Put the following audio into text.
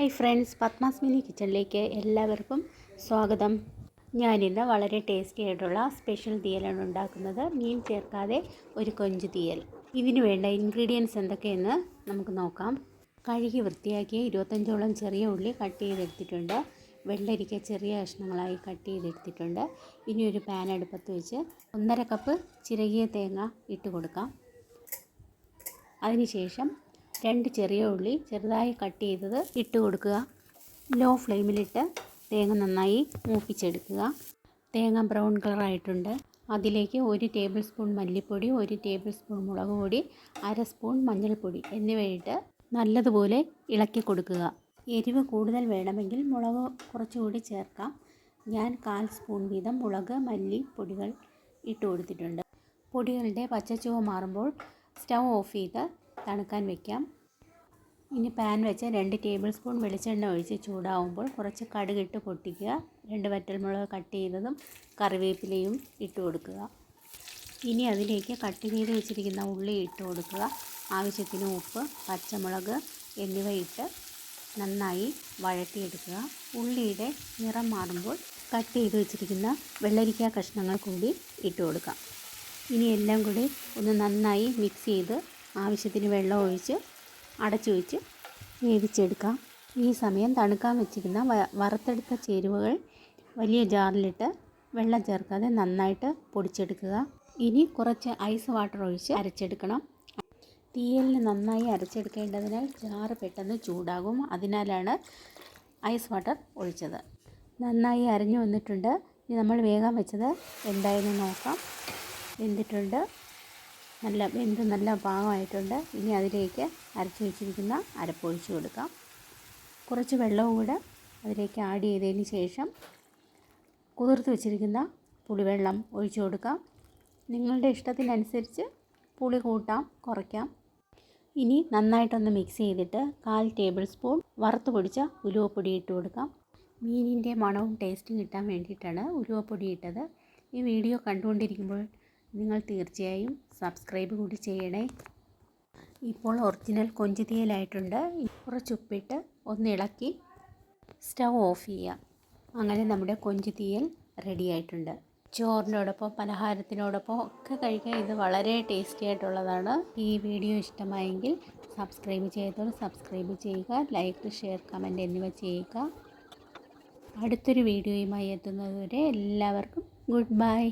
Hi friends Padmas mini കിച്ചണിലേക്ക് എല്ലാവർക്കും സ്വാഗതം. ഞാനിന്ന് വളരെ ടേസ്റ്റി ആയിട്ടുള്ള സ്പെഷ്യൽ തീയലാണ് ഉണ്ടാക്കുന്നത്. മീൻ ചേർക്കാതെ ഒരു കൊഞ്ച് തീയൽ. ഇതിന് വേണ്ട ഇൻഗ്രീഡിയൻസ് എന്തൊക്കെയെന്ന് നമുക്ക് നോക്കാം. കഴുകി വൃത്തിയാക്കിയ ഇരുപത്തഞ്ചോളം ചെറിയ ഉള്ളി കട്ട് ചെയ്തെടുത്തിട്ടുണ്ട്. വെള്ളരിക്ക ചെറിയ കഷ്ണങ്ങളായി കട്ട് ചെയ്തെടുത്തിട്ടുണ്ട്. ഇനി ഒരു പാൻ അടുപ്പത്ത് വെച്ച് ഒന്നര കപ്പ് ചിരകിയ തേങ്ങ ഇട്ട് കൊടുക്കാം. അതിനുശേഷം രണ്ട് ചെറിയ ഉള്ളി ചെറുതായി കട്ട് ചെയ്തത് ഇട്ട് കൊടുക്കുക. ലോ ഫ്ലെയിമിലിട്ട് തേങ്ങ നന്നായി മൂപ്പിച്ചെടുക്കുക. തേങ്ങ ബ്രൗൺ കളറായിട്ടുണ്ട്. അതിലേക്ക് ഒരു ടേബിൾ സ്പൂൺ മല്ലിപ്പൊടി ഒരു ടേബിൾ സ്പൂൺ മുളക് പൊടി അര സ്പൂൺ മഞ്ഞൾപ്പൊടി എന്നിവയിട്ട് നല്ലതുപോലെ ഇളക്കി കൊടുക്കുക. എരിവ് കൂടുതൽ വേണമെങ്കിൽ മുളക് കുറച്ചുകൂടി ചേർക്കാം. ഞാൻ കാൽ സ്പൂൺ വീതം മുളക് മല്ലി പൊടികൾ ഇട്ട് കൊടുത്തിട്ടുണ്ട്. പൊടികളുടെ പച്ചച്ചുവ മാറുമ്പോൾ സ്റ്റൗ ഓഫ് ചെയ്ത് തണുക്കാൻ വെക്കാം. ഇനി പാൻ വെച്ച് രണ്ട് ടേബിൾ സ്പൂൺ വെളിച്ചെണ്ണ ഒഴിച്ച് ചൂടാവുമ്പോൾ കുറച്ച് കടുകിട്ട് പൊട്ടിക്കുക. രണ്ട് വറ്റൽമുളക് കട്ട് ചെയ്തതും കറിവേപ്പിലയും ഇട്ട് കൊടുക്കുക. ഇനി അതിലേക്ക് കട്ട് ചെയ്ത് വെച്ചിരിക്കുന്ന ഉള്ളി ഇട്ട് കൊടുക്കുക. ആവശ്യത്തിന് ഉപ്പ് പച്ചമുളക് എന്നിവ ഇട്ട് നന്നായി വഴറ്റിയെടുക്കുക. ഉള്ളിയുടെ നിറം മാറുമ്പോൾ കട്ട് ചെയ്ത് വെച്ചിരിക്കുന്ന വെള്ളരിക്ക കഷ്ണങ്ങൾ കൂടി ഇട്ട് കൊടുക്കാം. ഇനി എല്ലാം കൂടി ഒന്ന് നന്നായി മിക്സ് ചെയ്ത് ആവശ്യത്തിന് വെള്ളം ഒഴിച്ച് അടച്ചു വെച്ച് വേവിച്ചെടുക്കാം. ഈ സമയം തണുക്കാൻ വെച്ചിരുന്ന വറുത്തെടുത്ത ചേരുവകൾ വലിയ ജാറിലിട്ട് വെള്ളം ചേർക്കാതെ നന്നായിട്ട് പൊടിച്ചെടുക്കുക. ഇനി കുറച്ച് ഐസ് വാട്ടർ ഒഴിച്ച് അരച്ചെടുക്കണം. തീയലിന് നന്നായി അരച്ചെടുക്കേണ്ടതിനാൽ ജാറ് പെട്ടെന്ന് ചൂടാകും. അതിനാലാണ് ഐസ് വാട്ടർ ഒഴിച്ചത്. നന്നായി അരഞ്ഞു വന്നിട്ടുണ്ട്. ഇനി നമ്മൾ വേഗം വെച്ചത് എന്തായെന്ന് നോക്കാം. വെന്തിട്ടുണ്ട്. നല്ല വെന്ത് നല്ല പാകമായിട്ടുണ്ട്. ഇനി അതിലേക്ക് അരച്ച് വെച്ചിരിക്കുന്ന അരപ്പ് ഒഴിച്ച് കൊടുക്കാം. കുറച്ച് വെള്ളവും കൂടെ അതിലേക്ക് ആഡ് ചെയ്തതിന് ശേഷം കുതിർത്ത് വെച്ചിരിക്കുന്ന പുളിവെള്ളം ഒഴിച്ച് കൊടുക്കാം. നിങ്ങളുടെ ഇഷ്ടത്തിനനുസരിച്ച് പുളി കൂട്ടാം കുറയ്ക്കാം. ഇനി നന്നായിട്ടൊന്ന് മിക്സ് ചെയ്തിട്ട് കാൽ ടേബിൾ സ്പൂൺ വറുത്ത് പൊടിച്ച ഉലുവപ്പൊടി ഇട്ട് കൊടുക്കാം. മീനിന്റെ മണവും ടേസ്റ്റും കിട്ടാൻ വേണ്ടിയിട്ടാണ് ഉലുവപ്പൊടി ഇട്ടത്. ഈ വീഡിയോ കണ്ടുകൊണ്ടിരിക്കുമ്പോൾ നിങ്ങൾ തീർച്ചയായും സബ്സ്ക്രൈബ് കൂടി ചെയ്യണേ. ഇപ്പോൾ ഒറിജിനൽ കൊഞ്ചുതീയലായിട്ടുണ്ട്. ഒന്ന് ഇളക്കി സ്റ്റൗ ഓഫ് ചെയ്യുക അങ്ങനെ നമ്മുടെ കൊഞ്ചുതീയൽ റെഡി ആയിട്ടുണ്ട്. ചോറിനോടൊപ്പം പലഹാരത്തിനോടൊപ്പം ഒക്കെ കഴിക്കാൻ ഇത് വളരെ ടേസ്റ്റി ആയിട്ടുള്ളതാണ്. ഈ വീഡിയോ ഇഷ്ടമായെങ്കിൽ സബ്സ്ക്രൈബ് ചെയ്തോളൂ സബ്സ്ക്രൈബ് ചെയ്യുക ലൈക്ക് ഷെയർ കമന്റ് എന്നിവ ചെയ്യുക. അടുത്തൊരു വീഡിയോയുമായി എത്തുന്നതുവരെ എല്ലാവർക്കും ഗുഡ് ബൈ